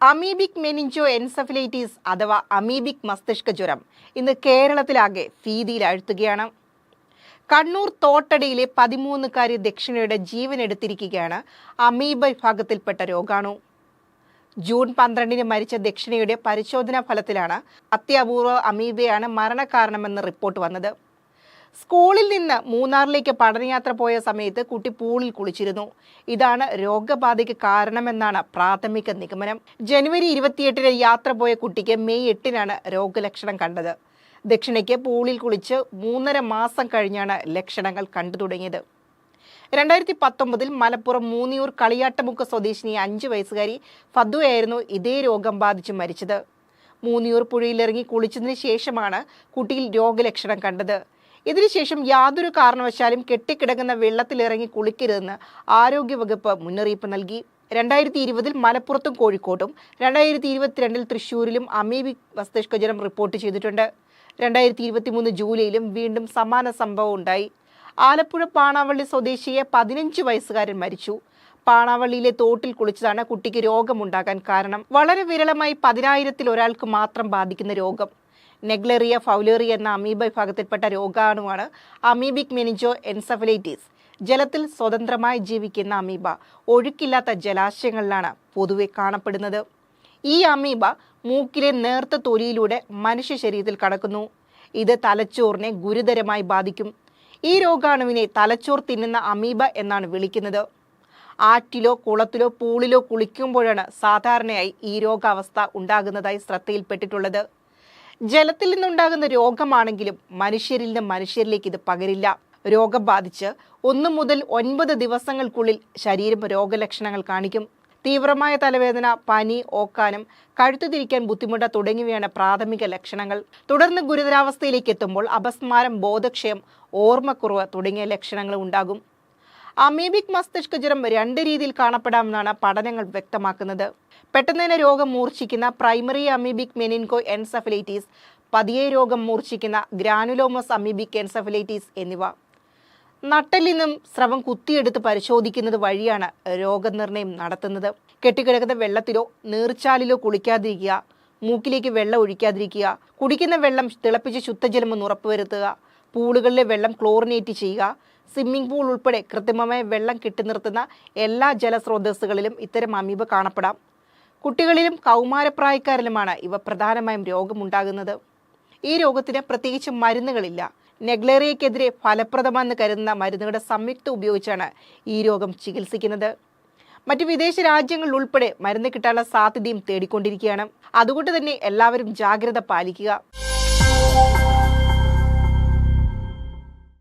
Amoebic meningo എൻസഫിലൈറ്റീസ് അഥവാ amoebic മസ്തിഷ്ക ജ്വരം ഇന്ന് കേരളത്തിലാകെ ഭീതിയിൽ അഴുത്തുകയാണ് കണ്ണൂർ തോട്ടടയിലെ പതിമൂന്നുകാരി ദക്ഷിണയുടെ ജീവൻ എടുത്തിരിക്കുകയാണ് അമീബ വിഭാഗത്തിൽപ്പെട്ട രോഗാണു. ജൂൺ പന്ത്രണ്ടിന് മരിച്ച ദക്ഷിണയുടെ പരിശോധനാ ഫലത്തിലാണ് അത്യപൂർവ അമീബയാണ് മരണകാരണമെന്ന് റിപ്പോർട്ട് വന്നത്. സ്കൂളിൽ നിന്ന് മൂന്നാറിലേക്ക് പഠനയാത്ര പോയ സമയത്ത് കുട്ടി പൂളിൽ കുളിച്ചിരുന്നു. ഇതാണ് രോഗബാധയ്ക്ക് കാരണമെന്നാണ് പ്രാഥമിക നിഗമനം. ജനുവരി ഇരുപത്തിയെട്ടിന് യാത്ര പോയ കുട്ടിക്ക് മെയ് എട്ടിനാണ് രോഗലക്ഷണം കണ്ടത്. ദക്ഷിണയ്ക്ക് പൂളിൽ കുളിച്ച് മൂന്നര മാസം കഴിഞ്ഞാണ് ലക്ഷണങ്ങൾ കണ്ടു തുടങ്ങിയത്. രണ്ടായിരത്തി പത്തൊമ്പതിൽ മലപ്പുറം മൂന്നിയൂർ കളിയാട്ടമുക്ക് സ്വദേശിനി അഞ്ച് വയസ്സുകാരി ഫദ്വയായിരുന്നു ഇതേ രോഗം ബാധിച്ച് മരിച്ചത്. മൂന്നിയൂർ പുഴയിലിറങ്ങി കുളിച്ചതിന് ശേഷമാണ് കുട്ടിയിൽ രോഗലക്ഷണം കണ്ടത്. ഇതിനുശേഷം യാതൊരു കാരണവശാലും കെട്ടിക്കിടങ്ങുന്ന വെള്ളത്തിലിറങ്ങി കുളിക്കരുതെന്ന് ആരോഗ്യവകുപ്പ് മുന്നറിയിപ്പ് നൽകി. രണ്ടായിരത്തി ഇരുപതിൽ മലപ്പുറത്തും കോഴിക്കോട്ടും രണ്ടായിരത്തി ഇരുപത്തിരണ്ടിൽ തൃശ്ശൂരിലും അമീബിക് മസ്തിഷ്കജ്വരം റിപ്പോർട്ട് ചെയ്തിട്ടുണ്ട്. രണ്ടായിരത്തി ഇരുപത്തി മൂന്ന് ജൂലൈയിലും വീണ്ടും സമാന സംഭവം ഉണ്ടായി. ആലപ്പുഴ പാണാവള്ളി സ്വദേശിയെ പതിനഞ്ച് വയസ്സുകാരൻ മരിച്ചു. പാണാവള്ളിയിലെ തോട്ടിൽ കുളിച്ചതാണ് കുട്ടിക്ക് രോഗമുണ്ടാകാൻ കാരണം. വളരെ വിരളമായി പതിനായിരത്തിൽ ഒരാൾക്ക് മാത്രം ബാധിക്കുന്ന രോഗം. നെഗ്ലറിയ ഫൗലേറിയ എന്ന അമീബ വിഭാഗത്തിൽപ്പെട്ട രോഗാണുവാണ് അമീബിക് മെനിഞ്ചോ എൻസഫലൈറ്റിസ്. ജലത്തിൽ സ്വതന്ത്രമായി ജീവിക്കുന്ന അമീബ ഒഴുക്കില്ലാത്ത ജലാശയങ്ങളിലാണ് പൊതുവെ കാണപ്പെടുന്നത്. ഈ അമീബ മൂക്കിലെ നേർത്ത തൊലിയിലൂടെ മനുഷ്യ ശരീരത്തിൽ കടക്കുന്നു. ഇത് തലച്ചോറിനെ ഗുരുതരമായി ബാധിക്കും. ഈ രോഗാണുവിനെ തലച്ചോർ തിന്നുന്ന അമീബ എന്നാണ് വിളിക്കുന്നത്. ആറ്റിലോ കുളത്തിലോ പൂളിലോ കുളിക്കുമ്പോഴാണ് സാധാരണയായി ഈ രോഗാവസ്ഥ ഉണ്ടാകുന്നതായി ശ്രദ്ധയിൽപ്പെട്ടിട്ടുള്ളത്. ജലത്തിൽ നിന്നുണ്ടാകുന്ന രോഗമാണെങ്കിലും മനുഷ്യരിൽ നിന്ന് മനുഷ്യരിലേക്ക് ഇത് പകരില്ല. രോഗം ബാധിച്ച് ഒന്ന് മുതൽ ഒൻപത് ദിവസങ്ങൾക്കുള്ളിൽ ശരീരം രോഗലക്ഷണങ്ങൾ കാണിക്കും. തീവ്രമായ തലവേദന പനി ഓക്കാനം കഴുത്തു തിരിക്കാൻ ബുദ്ധിമുട്ട് തുടങ്ങിയവയാണ് പ്രാഥമിക ലക്ഷണങ്ങൾ. തുടർന്ന് ഗുരുതരാവസ്ഥയിലേക്ക് എത്തുമ്പോൾ അപസ്മാരം ബോധക്ഷയം ഓർമ്മക്കുറവ് തുടങ്ങിയ ലക്ഷണങ്ങൾ ഉണ്ടാകും. അമീബിക് മസ്തിഷ്ക ജ്വരം രണ്ട് രീതിയിൽ കാണപ്പെടാമെന്നാണ് പഠനങ്ങൾ വ്യക്തമാക്കുന്നത്. പെട്ടെന്ന് തന്നെ രോഗം മൂർച്ഛിക്കുന്ന പ്രൈമറി അമീബിക് മെനിൻകോ എൻസഫലൈറ്റീസ് പതിയെ രോഗം മൂർച്ഛിക്കുന്ന ഗ്രാനുലോമസ് അമീബിക് എൻസഫലൈറ്റീസ് എന്നിവ. നട്ടിൽ നിന്നും സ്രവം കുത്തിയെടുത്ത് പരിശോധിക്കുന്നത് വഴിയാണ് രോഗനിർണയം നടത്തുന്നത്. കെട്ടിക്കിടക്കുന്ന വെള്ളത്തിലോ നീർച്ചാലിലോ കുളിക്കാതിരിക്കുക മൂക്കിലേക്ക് വെള്ളം ഒഴിക്കാതിരിക്കുക കുടിക്കുന്ന വെള്ളം തിളപ്പിച്ച് ശുദ്ധജലമെന്ന് ഉറപ്പുവരുത്തുക പൂളുകളിലെ വെള്ളം ക്ലോറിനേറ്റ് ചെയ്യുക. സ്വിമ്മിംഗ് പൂൾ ഉൾപ്പെടെ കൃത്രിമമായ വെള്ളം കെട്ടിനിർത്തുന്ന എല്ലാ ജലസ്രോതസ്സുകളിലും ഇത്തരം അമീബ കാണപ്പെടാം. കുട്ടികളിലും കൗമാരപ്രായക്കാരിലുമാണ് ഇവ പ്രധാനമായും രോഗമുണ്ടാകുന്നത്. ഈ രോഗത്തിന് പ്രത്യേകിച്ച് മരുന്നുകളില്ല. നെഗ്ലേറിയക്കെതിരെ ഫലപ്രദമെന്ന് കരുതുന്ന മരുന്നുകളുടെ സംയുക്തം ഉപയോഗിച്ചാണ് ഈ രോഗം ചികിത്സിക്കുന്നത്. മറ്റ് വിദേശ രാജ്യങ്ങളിൽ ഉൾപ്പെടെ മരുന്ന് കിട്ടാനുള്ള സാധ്യതയും തേടിക്കൊണ്ടിരിക്കുകയാണ്. അതുകൊണ്ട് തന്നെ എല്ലാവരും ജാഗ്രത പാലിക്കുക.